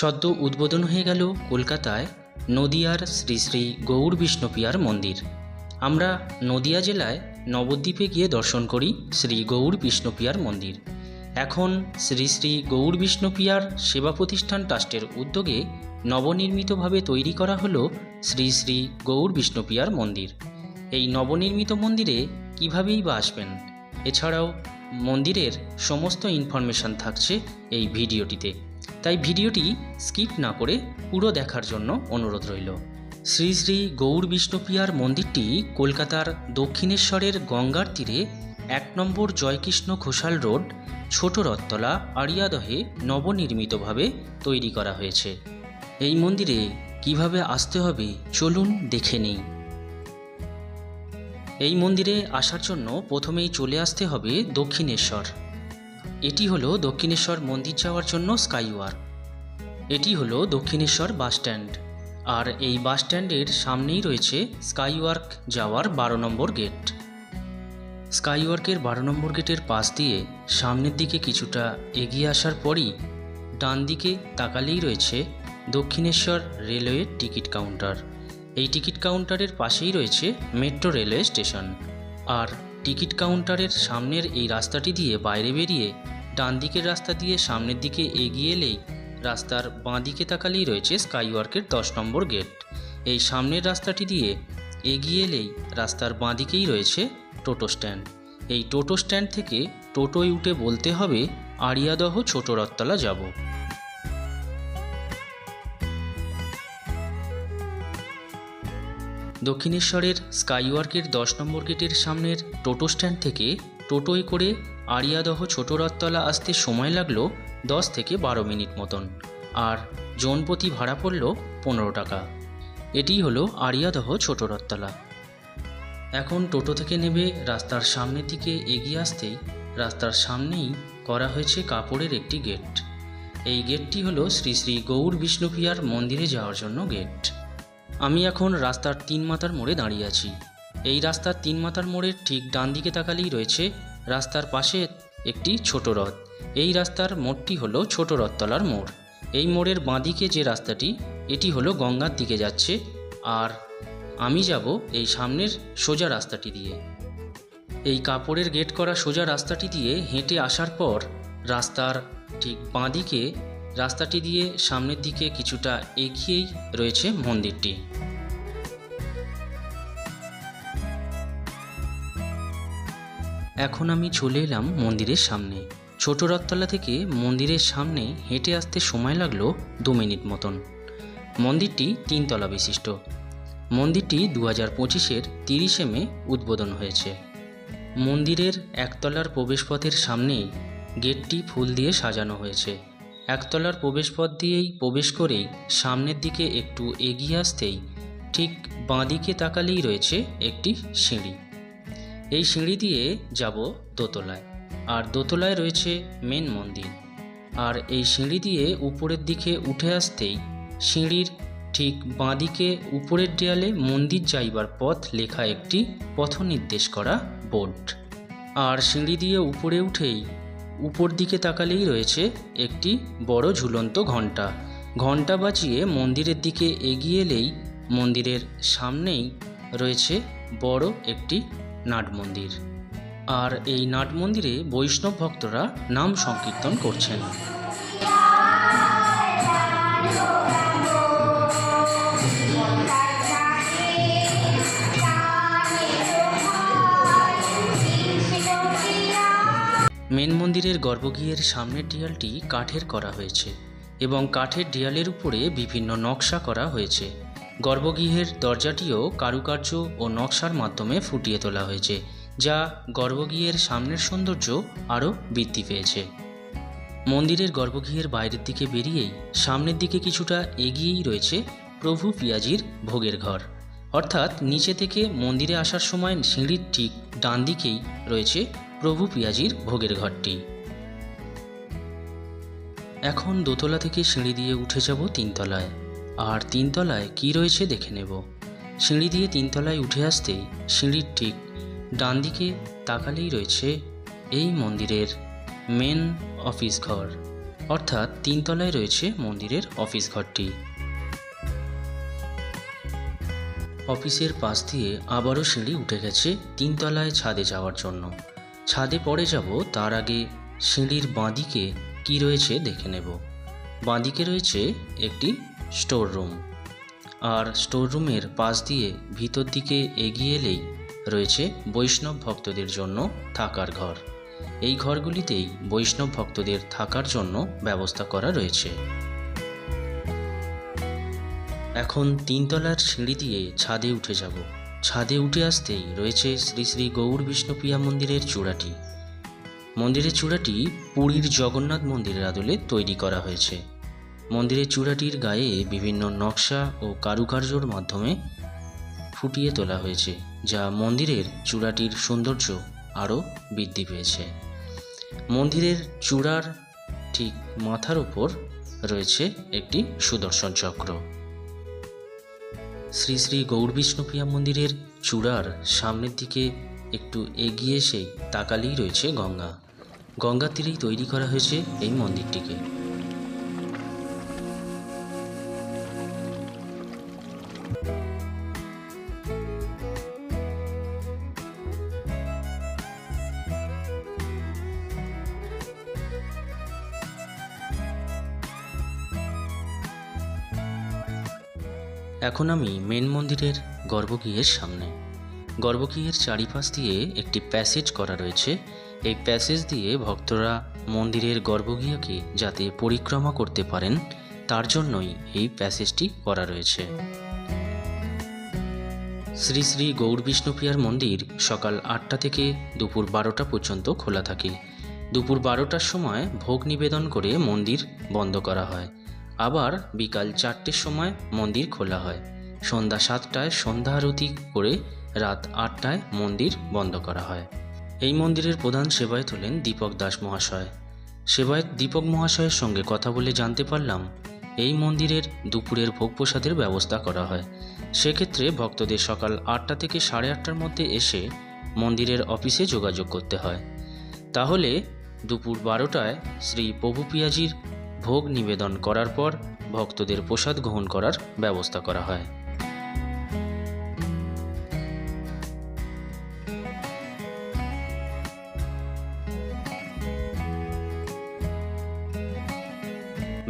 সদ্য উদ্বোধন হয়ে গেল কলকাতায় নদিয়ার শ্রী শ্রী গৌর বিষ্ণুপিয়ার মন্দির। আমরা নদিয়া জেলায় নবদ্বীপে গিয়ে দর্শন করি শ্রী গৌর বিষ্ণুপিয়ার মন্দির। এখন শ্রী শ্রী গৌর বিষ্ণুপিয়ার সেবা প্রতিষ্ঠান ট্রাস্টের উদ্যোগে নবনির্মিতভাবে তৈরি করা হলো শ্রী শ্রী গৌর বিষ্ণুপিয়ার মন্দির। এই নবনির্মিত মন্দিরে কীভাবেই বা আসবেন? এছাড়াও মন্দিরের সমস্ত ইনফরমেশান থাকছে এই ভিডিওটিতে। তাই ভিডিওটি স্কিপ না করে পুরো দেখার জন্য অনুরোধ রইল। শ্রী শ্রী গৌর বিষ্ণুপিয়ার মন্দিরটি কলকাতার দক্ষিণেশ্বরের গঙ্গার তীরে এক নম্বর জয়কৃষ্ণ ঘোষাল রোড, ছোট রথতলা, আড়িয়াদহে নবনির্মিতভাবে তৈরি করা হয়েছে। এই মন্দিরে কীভাবে আসতে হবে চলুন দেখে নিই। এই মন্দিরে আসার জন্য প্রথমেই চলে আসতে হবে দক্ষিণেশ্বর। এটি হলো দক্ষিণেশ্বর মন্দির যাওয়ার জন্য স্কাইওয়ার্ক এটি হলো দক্ষিণেশ্বর বাসস্ট্যান্ড আর এই বাস স্ট্যান্ডের সামনেই রয়েছে স্কাইওয়ার্ক যাওয়ার বারো নম্বর গেট। স্কাইওয়ার্কের বারো নম্বর গেটের পাশ দিয়ে সামনের দিকে কিছুটা এগিয়ে আসার পরই ডান দিকে তাকালেই রয়েছে দক্ষিণেশ্বর রেলওয়ে টিকিট কাউন্টার। এই টিকিট কাউন্টারের পাশেই রয়েছে মেট্রো রেলওয়ে স্টেশন। আর টিকিট কাউন্টারের সামনের এই রাস্তাটি দিয়ে বাইরে বেরিয়ে ডান দিকের রাস্তা দিয়ে সামনের দিকে এগিয়ে এলেই রাস্তার বাঁ দিকে তাকালেই রয়েছে স্কাইওয়ার্কের দশ নম্বর গেট। এই সামনের রাস্তাটি দিয়ে এগিয়ে এলেই রাস্তার বাঁ দিকেই রয়েছে টোটো স্ট্যান্ড। এই টোটো স্ট্যান্ড থেকে টোটোয় উঠে বলতে হবে, আড়িয়াদহ ছোট রথতলা যাব। দক্ষিণেশ্বরের স্কাইওয়ার্কের দশ নম্বর গেটের সামনের টোটো স্ট্যান্ড থেকে টোটোয় করে আড়িয়াদহ ছোট রথতলা আসতে সময় লাগল দশ থেকে বারো মিনিট মতন। আর জনপ্রতি ভাড়া পড়ল পনেরো টাকা। এটিই হলো আড়িয়াদহ ছোট রথতলা। এখন টোটো থেকে নেবে রাস্তার সামনের দিকে এগিয়ে আসতেই রাস্তার সামনেই করা হয়েছে কাপড়ের একটি গেট। এই গেটটি হলো শ্রী শ্রী গৌর বিষ্ণুপ্রিয়ার মন্দিরে যাওয়ার জন্য গেট। আমি এখন রাস্তার তিন মাথার মোড়ে দাঁড়িয়ে আছি। এই রাস্তার তিন মাথার মোড়ের ঠিক ডান দিকে তাকালেই রয়েছে রাস্তার পাশে একটি ছোট রথ এই রাস্তার মোড়টি হলো ছোট রথতলার মোড়। এই মোড়ের বাঁদিকে যে রাস্তাটি, এটি হলো গঙ্গার দিকে যাচ্ছে আর আমি যাব এই সামনের সোজা রাস্তাটি দিয়ে। এই কাপড়ের গেট করা সোজা রাস্তাটি দিয়ে হেঁটে আসার পর রাস্তার ঠিক বাঁদিকে রাস্তাটি দিয়ে সামনের দিকে কিছুটা এগিয়েই রয়েছে মন্দিরটি। এখন আমি চলে এলাম মন্দিরের সামনে। ছোট রথতলা থেকে মন্দিরের সামনে হেঁটে আসতে সময় লাগল দু মিনিট মতন। মন্দিরটি তিনতলা বিশিষ্ট। মন্দিরটি দু হাজার পঁচিশের তিরিশে মে উদ্বোধন হয়েছে। মন্দিরের একতলার প্রবেশপথের সামনেই গেটটি ফুল দিয়ে সাজানো হয়েছে। একতলার প্রবেশপথ দিয়েই প্রবেশ করেই সামনের দিকে একটু এগিয়ে আসতেই ঠিক বাঁদিকে তাকালেই রয়েছে একটি সিঁড়ি। এই সিঁড়ি দিয়ে যাব দোতলায়, আর দোতলায় রয়েছে মেন মন্দির। আর এই সিঁড়ি দিয়ে উপরের দিকে উঠে আসতেই সিঁড়ির ঠিক বাঁদিকে উপরের দেয়ালে মন্দির যাইবার পথ লেখা একটি পথ নির্দেশ করা বোর্ড। আর সিঁড়ি দিয়ে উপরে উঠেই উপর দিকে তাকালেই রয়েছে একটি বড় ঝুলন্ত ঘণ্টা। ঘণ্টা বাজিয়ে মন্দিরের দিকে এগিয়ে এলেই মন্দিরের সামনেই রয়েছে বড় একটি নাট মন্দির। আর এই নাট মন্দিরে বৈষ্ণব ভক্তরা নাম সংকীর্তন করছেন। মেন মন্দিরের গর্ভগৃহের সামনের দেয়ালটি কাঠের করা হয়েছে এবং কাঠের দেয়ালের উপরে বিভিন্ন নকশা করা হয়েছে। গর্ভগৃহের দরজাটিও কারুকার্য ও নকশার মাধ্যমে ফুটিয়ে তোলা হয়েছে, যা গর্ভগৃহের সামনের সৌন্দর্য আরও বৃদ্ধি পেয়েছে। মন্দিরের গর্ভগৃহের বাইরের দিকে বেরিয়েই সামনের দিকে কিছুটা এগিয়েই রয়েছে প্রভু পিয়াজির ভোগের ঘর। অর্থাৎ নিচে থেকে মন্দিরে আসার সময় সিঁড়ির ঠিক ডান দিকেই রয়েছে প্রভু পিয়াজির ভোগের ঘরটি। এখন দোতলা থেকে সিঁড়ি দিয়ে উঠে যাব তিনতলায়। আর তিনতলায় কি রয়েছে দেখে নেব। সিঁড়ি দিয়ে তিনতলায় উঠে আসতেই সিঁড়ির ঠিক ডান দিকে তাকালেই রয়েছে এই মন্দিরের মেন অফিস ঘর। অর্থাৎ তিনতলায় রয়েছে মন্দিরের অফিস ঘরটি। অফিসের পাশ দিয়ে আবারও সিঁড়ি উঠে গেছে তিনতলায় ছাদে যাওয়ার জন্য। ছাদে পড়ে যাব, তার আগে সিঁড়ির বাঁদিকে কি রয়েছে দেখে নেব। বাঁদিকে রয়েছে একটি স্টোর রুম। আর স্টোর রুমের পাশ দিয়ে ভিতর দিকে এগিয়ে এলেই রয়েছে বৈষ্ণব ভক্তদের জন্য থাকার ঘর। এই ঘরগুলিতেই বৈষ্ণব ভক্তদের থাকার জন্য ব্যবস্থা করা রয়েছে। এখন তিনতলার সিঁড়ি দিয়ে ছাদে উঠে যাব। ছাদে উঠে আসতেই রয়েছে শ্রী শ্রী গৌর বিষ্ণুপ্রিয়া মন্দিরের চূড়াটি। মন্দিরের চূড়াটি পুরীর জগন্নাথ মন্দিরের আদলে তৈরি করা হয়েছে। মন্দিরের চূড়াটির গায়ে বিভিন্ন নকশা ও কারুকার্যর মাধ্যমে ফুটিয়ে তোলা হয়েছে, যা মন্দিরের চূড়াটির সৌন্দর্য আরও বৃদ্ধি পেয়েছে। মন্দিরের চূড়ার ঠিক মাথার উপর রয়েছে একটি সুদর্শন চক্র। শ্রী শ্রী গৌর বিষ্ণুপ্রিয়া মন্দিরের চূড়ার সামনের দিকে একটু এগিয়ে এসে তাকালেই রয়েছে গঙ্গা। গঙ্গা তীরেই তৈরি করা হয়েছে এই মন্দিরটিকে। এখন আমি মেন মন্দিরের গর্ভগৃহের সামনে। গর্ভগৃহের চারিপাশ দিয়ে একটি প্যাসেজ করা রয়েছে। এই প্যাসেজ দিয়ে ভক্তরা মন্দিরের গর্ভগৃহকে যাতে পরিক্রমা করতে পারেন, তার জন্যই এই প্যাসেজটি করা রয়েছে। শ্রী শ্রী গৌর বিষ্ণুপ্রিয়ার মন্দির সকাল আটটা থেকে দুপুর বারোটা পর্যন্ত খোলা থাকে। দুপুর বারোটার সময় ভোগ নিবেদন করে মন্দির বন্ধ করা হয়। আবার বিকাল চারটের সময় মন্দির খোলা হয়। সন্ধ্যা সাতটায় সন্ধ্যা আরতি করে রাত আটটায় মন্দির বন্ধ করা হয়। এই মন্দিরের প্রধান সেবায়ত হলেন দীপক দাস মহাশয়। সেবায়ত দীপক মহাশয়ের সঙ্গে কথা বলে জানতে পারলাম, এই মন্দিরের দুপুরের ভোগ প্রসাদের ব্যবস্থা করা হয়। সেক্ষেত্রে ভক্তদের সকাল আটটা থেকে সাড়ে আটটার মধ্যে এসে মন্দিরের অফিসে যোগাযোগ করতে হয়। তাহলে দুপুর বারোটায় শ্রী প্রভু পিয়াজির ভোগ নিবেদন করার পর ভক্তদের প্রসাদ গ্রহণ করার ব্যবস্থা করা হয়।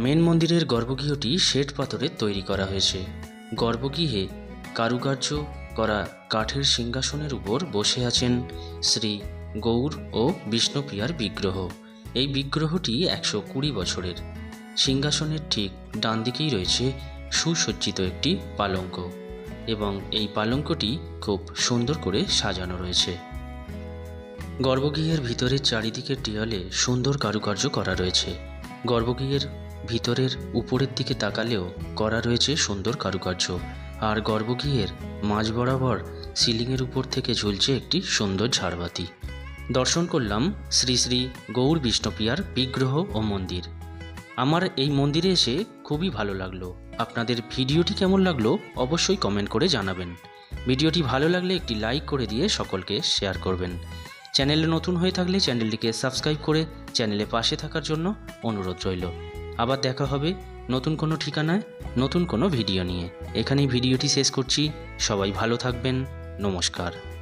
মেন মন্দিরের গর্ভগৃহটি শ্বেত পাথরের তৈরি করা হয়েছে। গর্ভগৃহে কারুকার্য করা কাঠের সিংহাসনের উপর বসে আছেন শ্রী গৌর ও বিষ্ণুপ্রিয়ার বিগ্রহ। এই বিগ্রহটি একশো কুড়ি বছরের। সিংহাসনের ঠিক ডান দিকেই রয়েছে সুসজ্জিত একটি পালঙ্ক এবং এই পালঙ্কটি খুব সুন্দর করে সাজানো রয়েছে। গর্ভগৃহের ভিতরের চারিদিকের দেয়ালে সুন্দর কারুকার্য করা রয়েছে। গর্ভগৃহের ভিতরের উপরের দিকে তাকালেও করা রয়েছে সুন্দর কারুকার্য। আর গর্ভগৃহের মাঝ বরাবর সিলিংয়ের উপর থেকে ঝুলছে একটি সুন্দর ঝাড়বাতি। দর্শন করলাম শ্রী শ্রী গৌর বিষ্ণুপ্রিয়ার বিগ্রহ ও মন্দির। আমার এই মন্দিরে এসে খুবই ভালো লাগল। আপনাদের ভিডিওটি কেমন লাগল অবশ্যই কমেন্ট করে জানাবেন। ভিডিওটি ভালো লাগলে একটি লাইক করে দিয়ে সকলকে শেয়ার করবেন। চ্যানেলে নতুন হয়ে থাকলে চ্যানেলটিকে সাবস্ক্রাইব করে চ্যানেলে পাশে থাকার জন্য অনুরোধ রইল। আবার দেখা হবে নতুন কোনো ঠিকানায়, নতুন কোনো ভিডিও নিয়ে। এখানেই ভিডিওটি শেষ করছি। সবাই ভালো থাকবেন। নমস্কার।